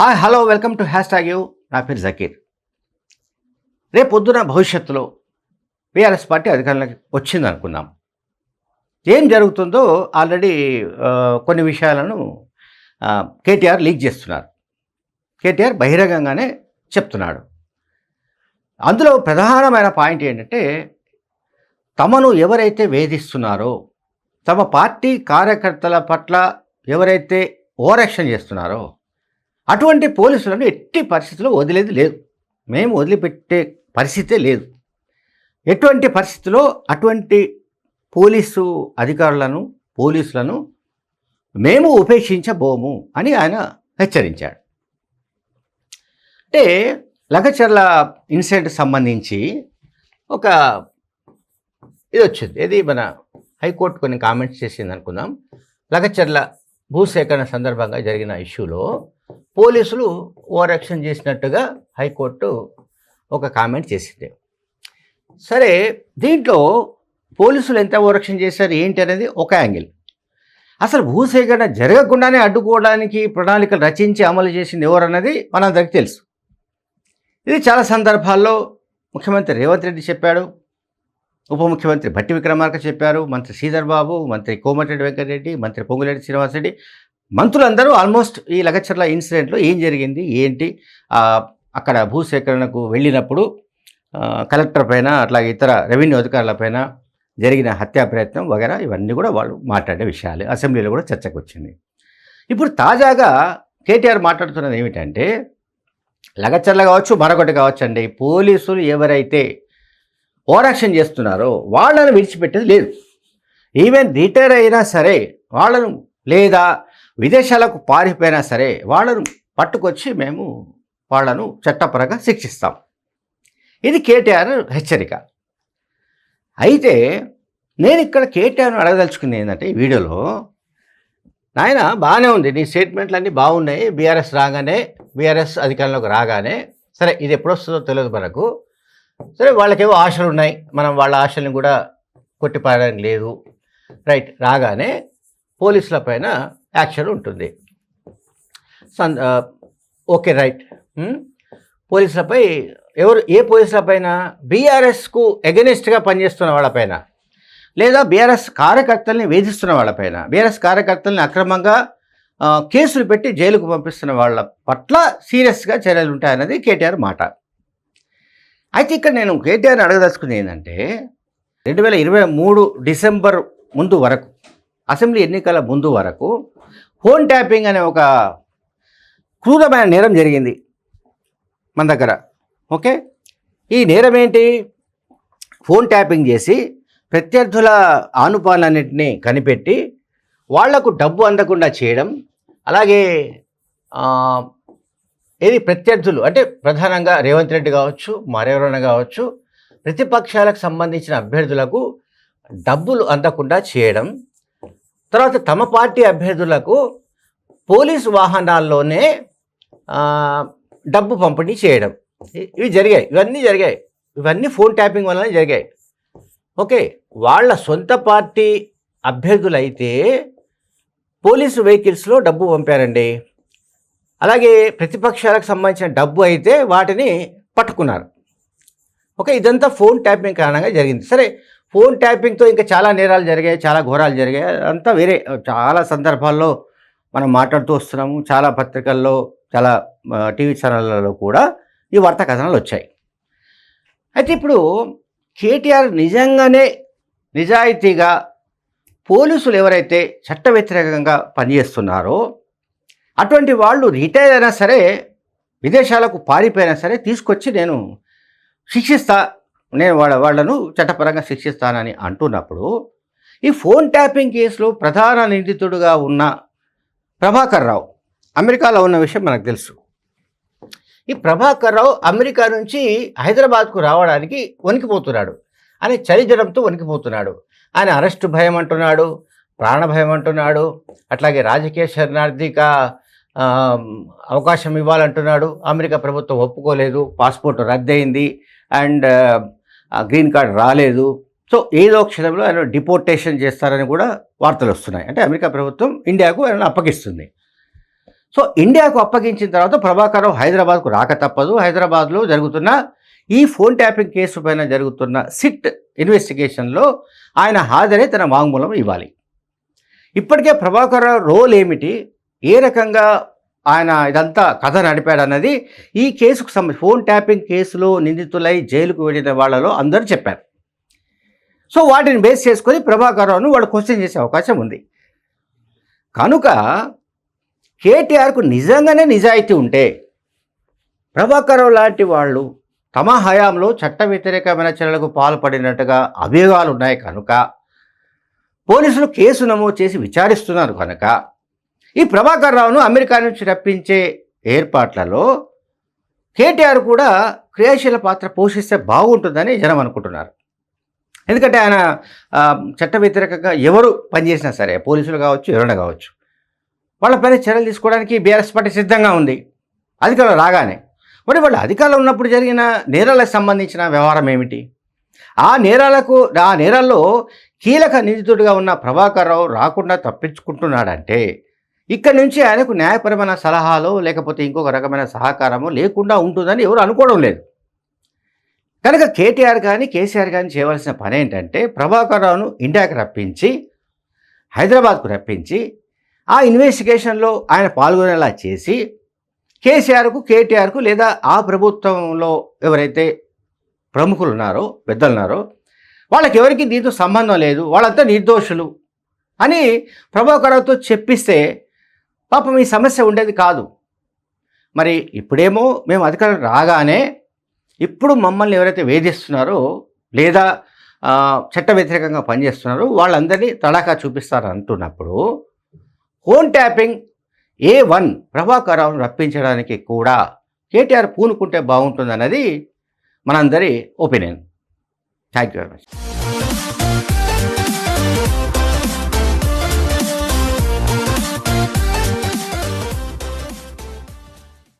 Hi hello welcome to hashtag U నా పేరు జకీర్. రేపు పొద్దున భవిష్యత్తులో బీఆర్ఎస్ పార్టీ అధికారంలోకి వచ్చింది అనుకుందాం. ఏం జరుగుతుందో ఆల్రెడీ కొన్ని విషయాలను కేటీఆర్ లీక్ చేస్తున్నారు. కేటీఆర్ బహిరంగంగానే చెప్తున్నాడు. అందులో ప్రధానమైన పాయింట్ ఏంటంటే తమను ఎవరైతే వేధిస్తున్నారో తమ పార్టీ కార్యకర్తల పట్ల ఎవరైతే ఓవరాక్షన్ చేస్తున్నారో అటువంటి పోలీసులను ఎట్టి పరిస్థితుల్లో వదిలేది లేదు. మేము వదిలిపెట్టే పరిస్థితే లేదు. ఎటువంటి పరిస్థితిలో అటువంటి పోలీసు అధికారులను పోలీసులను మేము ఉపేక్షించబోము అని ఆయన హెచ్చరించాడు. అంటే లగచర్ల ఇన్సిడెంట్ సంబంధించి ఒక ఇది వచ్చింది. ఇది మన హైకోర్టు కొన్ని కామెంట్స్ చేసింది అనుకుందాం లగచర్ల భూసేకరణ సందర్భంగా జరిగిన ఇష్యూలో పోలీసులు ఓవర్ యాక్షన్ చేసినట్టుగా హైకోర్టు ఒక కామెంట్ చేసింది. సరే దీంట్లో పోలీసులు ఎంత ఓవర్ యాక్షన్ చేశారు ఏంటి అనేది ఒక యాంగిల్. అసలు భూసేకరణ జరగకుండానే అడ్డుకోవడానికి ప్రణాళికలు రచించి అమలు చేసింది ఎవరన్నది మనందరికీ తెలుసు. ఇది చాలా సందర్భాల్లో ముఖ్యమంత్రి రేవంత్ రెడ్డి చెప్పాడు ఉప ముఖ్యమంత్రి భట్టి విక్రమార్క చెప్పారు మంత్రి శ్రీధర్ బాబు మంత్రి కోమటిరెడ్డి వెంకటరెడ్డి మంత్రి పొంగులేటి శ్రీనివాసరెడ్డి మంత్రులందరూ ఆల్మోస్ట్ ఈ లగచర్ల ఇన్సిడెంట్లో ఏం జరిగింది ఏంటి? అక్కడ భూసేకరణకు వెళ్ళినప్పుడు కలెక్టర్ పైన అట్లాగే ఇతర రెవెన్యూ అధికారుల పైన జరిగిన హత్యా ప్రయత్నం వగేరా ఇవన్నీ కూడా వాళ్ళు మాట్లాడే విషయాలు అసెంబ్లీలో కూడా చర్చకు వచ్చింది. ఇప్పుడు తాజాగా కేటీఆర్ మాట్లాడుతున్నది ఏమిటంటే లగచర్ల కావచ్చు మరొకటి కావచ్చు అండి పోలీసులు ఎవరైతే ఓవరాక్షన్ చేస్తున్నారో వాళ్ళని విడిచిపెట్టేది లేదు. ఈవెన్ రిటైర్ అయినా సరే వాళ్ళను లేదా విదేశాలకు పారిపోయినా సరే వాళ్ళను పట్టుకొచ్చి మేము వాళ్ళను చట్టపరంగా శిక్షిస్తాం. ఇది కేటీఆర్ హెచ్చరిక. అయితే నేను ఇక్కడ కేటీఆర్ను అడగదలుచుకుంది ఏంటంటే ఈ వీడియోలో నాయన బాగానే ఉంది. నీ స్టేట్మెంట్లు అన్నీ బాగున్నాయి. బీఆర్ఎస్ రాగానే బీఆర్ఎస్ అధికారంలోకి రాగానే సరే ఇది ఎప్పుడు వస్తుందో తెలియదు మనకు. సరే వాళ్ళకేవో ఆశలు ఉన్నాయి. మనం వాళ్ళ ఆశల్ని కూడా కొట్టిపారడానికి లేదు. రైట్ రాగానే పోలీసుల పైన యాక్షన్ ఉంటుంది. సన్ ఓకే రైట్. పోలీసులపై ఎవరు ఏ పోలీసులపైన? బీఆర్ఎస్కు ఎగనెస్ట్గా పనిచేస్తున్న వాళ్ళపైన? లేదా బీఆర్ఎస్ కార్యకర్తల్ని వేధిస్తున్న వాళ్ళపైన? బీఆర్ఎస్ కార్యకర్తల్ని అక్రమంగా కేసులు పెట్టి జైలుకు పంపిస్తున్న వాళ్ళ పట్ల సీరియస్గా చర్యలు ఉంటాయన్నది కేటీఆర్ మాట. అయితే ఇక్కడ నేను కేటీఆర్ అడగదలుచుకుంది ఏంటంటే రెండు వేల ఇరవై మూడు డిసెంబర్ ముందు వరకు అసెంబ్లీ ఎన్నికల ముందు వరకు ఫోన్ ట్యాపింగ్ అనే ఒక క్రూరమైన నేరం జరిగింది మన దగ్గర. ఓకే? ఈ నేరం ఏంటి? ఫోన్ ట్యాపింగ్ చేసి ప్రత్యర్థుల ఆనుపాలన్నింటినీ కనిపెట్టి వాళ్ళకు డబ్బు అందకుండా చేయడం అలాగే ఏది ప్రత్యర్థులు అంటే ప్రధానంగా రేవంత్ రెడ్డి కావచ్చు మరెవరైనా కావచ్చు ప్రతిపక్షాలకు సంబంధించిన అభ్యర్థులకు డబ్బులు అందకుండా చేయడం తర్వాత తమ పార్టీ అభ్యర్థులకు పోలీసు వాహనాల్లోనే డబ్బు పంపిణీ చేయడం. ఇవి జరిగాయి. ఇవన్నీ జరిగాయి. ఇవన్నీ ఫోన్ ట్యాపింగ్ వల్లనే జరిగాయి. ఓకే. వాళ్ళ సొంత పార్టీ అభ్యర్థులైతే పోలీసు వెహికల్స్లో డబ్బు పంపారండి. అలాగే ప్రతిపక్షాలకు సంబంధించిన డబ్బు అయితే వాటిని పట్టుకున్నారు. ఓకే. ఇదంతా ఫోన్ ట్యాపింగ్ కారణంగా జరిగింది. సరే. ఫోన్ ట్యాపింగ్తో ఇంకా చాలా నేరాలు జరిగాయి చాలా ఘోరాలు జరిగాయి. అంతా వేరే. చాలా సందర్భాల్లో మనం మాట్లాడుతూ వస్తున్నాము. చాలా పత్రికల్లో చాలా టీవీ ఛానళ్ళలో కూడా ఈ వార్తా కథనాలు వచ్చాయి. అయితే ఇప్పుడు కేటీఆర్ నిజంగానే నిజాయితీగా పోలీసులు ఎవరైతే చట్ట వ్యతిరేకంగా పనిచేస్తున్నారో అటువంటి వాళ్ళు రిటైర్ అయినా సరే విదేశాలకు పారిపోయినా సరే తీసుకొచ్చి నేను శిక్షిస్తా నేను వాళ్ళ వాళ్ళను చట్టపరంగా శిక్షిస్తానని అంటున్నప్పుడు ఈ ఫోన్ ట్యాపింగ్ కేసులో ప్రధాన నిందితుడుగా ఉన్న ప్రభాకర్ రావు అమెరికాలో ఉన్న విషయం మనకు తెలుసు. ఈ ప్రభాకర్ రావు అమెరికా నుంచి హైదరాబాద్కు రావడానికి వణికిపోతున్నాడు. అనే చలి వణికిపోతున్నాడు. ఆయన అరెస్టు భయం అంటున్నాడు ప్రాణభయం అంటున్నాడు అట్లాగే రాజకీయ శరణార్థిక అవకాశం ఇవ్వాలంటున్నాడు. అమెరికా ప్రభుత్వం ఒప్పుకోలేదు పాస్పోర్ట్ రద్దయింది. అండ్ గ్రీన్ కార్డ్ రాలేదు. సో ఏదో క్షణంలో ఆయన డిపోర్టేషన్ చేస్తారని కూడా వార్తలు వస్తున్నాయి. అంటే అమెరికా ప్రభుత్వం ఇండియాకు ఆయన అప్పగిస్తుంది. సో ఇండియాకు అప్పగించిన తర్వాత ప్రభాకర్ హైదరాబాద్కు రాక తప్పదు. హైదరాబాద్లో జరుగుతున్న ఈ ఫోన్ ట్యాపింగ్ కేసు పైన జరుగుతున్న సిట్ ఇన్వెస్టిగేషన్లో ఆయన హాజరై తన వాంగ్మూలం ఇవ్వాలి. ఇప్పటికే ప్రభాకర్ రోల్ ఏమిటి? ఏ రకంగా ఆయన ఇదంతా కథ నడిపాడు అన్నది ఈ కేసుకు సంబంధించి ఫోన్ ట్యాపింగ్ కేసులో నిందితులై జైలుకు వెళ్ళిన వాళ్ళలో అందరూ చెప్పారు. సో వాటిని బేస్ చేసుకొని ప్రభాకర్రావును వాళ్ళు క్వశ్చన్ చేసే అవకాశం ఉంది. కనుక కేటీఆర్కు నిజంగానే నిజాయితీ ఉంటే ప్రభాకర్ లాంటి వాళ్ళు తమ హయాంలో చట్ట వ్యతిరేకమైన చర్యలకు పాల్పడినట్టుగా అభియోగాలు ఉన్నాయి కనుక పోలీసులు కేసు నమోదు చేసి విచారిస్తున్నారు కనుక ఈ ప్రభాకర్ రావును అమెరికా నుంచి రప్పించే ఏర్పాట్లలో కేటీఆర్ కూడా క్రియాశీల పాత్ర పోషిస్తే బాగుంటుందని జనం అనుకుంటున్నారు. ఎందుకంటే ఆయన చట్ట వ్యతిరేకంగా ఎవరు పనిచేసినా సరే పోలీసులు కావచ్చు ఎవరైనా కావచ్చు వాళ్ళపైన చర్యలు తీసుకోవడానికి బీఆర్ఎస్ పార్టీ సిద్ధంగా ఉంది. అధికారులు రాగానే. మరి వాళ్ళు అధికారంలో ఉన్నప్పుడు జరిగిన నేరాలకు సంబంధించిన వ్యవహారం ఏమిటి? ఆ నేరాలకు ఆ నేరాల్లో కీలక నిందితుడిగా ఉన్న ప్రభాకర్ రావు రాకుండా తప్పించుకుంటున్నాడంటే ఇక్కడి నుంచి ఆయనకు న్యాయపరమైన సలహాలు లేకపోతే ఇంకొక రకమైన సహకారము లేకుండా ఉంటుందని ఎవరు అనుకోవడం లేదు. కనుక కేటీఆర్ కానీ కేసీఆర్ కానీ చేయవలసిన పని ఏంటంటే ప్రభాకర్ రావును ఇండియాకి రప్పించి హైదరాబాద్కు రప్పించి ఆ ఇన్వెస్టిగేషన్లో ఆయన పాల్గొనేలా చేసి కేసీఆర్కు కేటీఆర్కు లేదా ఆ ప్రభుత్వంలో ఎవరైతే ప్రముఖులు ఉన్నారో పెద్దలున్నారో వాళ్ళకి ఎవరికి దీంతో సంబంధం లేదు వాళ్ళంతా నిర్దోషులు అని ప్రభాకర్తో చెప్పిస్తే పాపం ఈ సమస్య ఉండేది కాదు. మరి ఇప్పుడేమో మేము అధికారం రాగానే ఇప్పుడు మమ్మల్ని ఎవరైతే వేధిస్తున్నారో లేదా చట్ట వ్యతిరేకంగా పనిచేస్తున్నారో వాళ్ళందరినీ తడాకా చూపిస్తారు అంటున్నప్పుడు ఫోన్ ట్యాపింగ్ ఏ వన్ ప్రభాకరావును రప్పించడానికి కూడా కేటీఆర్ పూనుకుంటే బాగుంటుందన్నది మనందరి opinion. Thank you very much.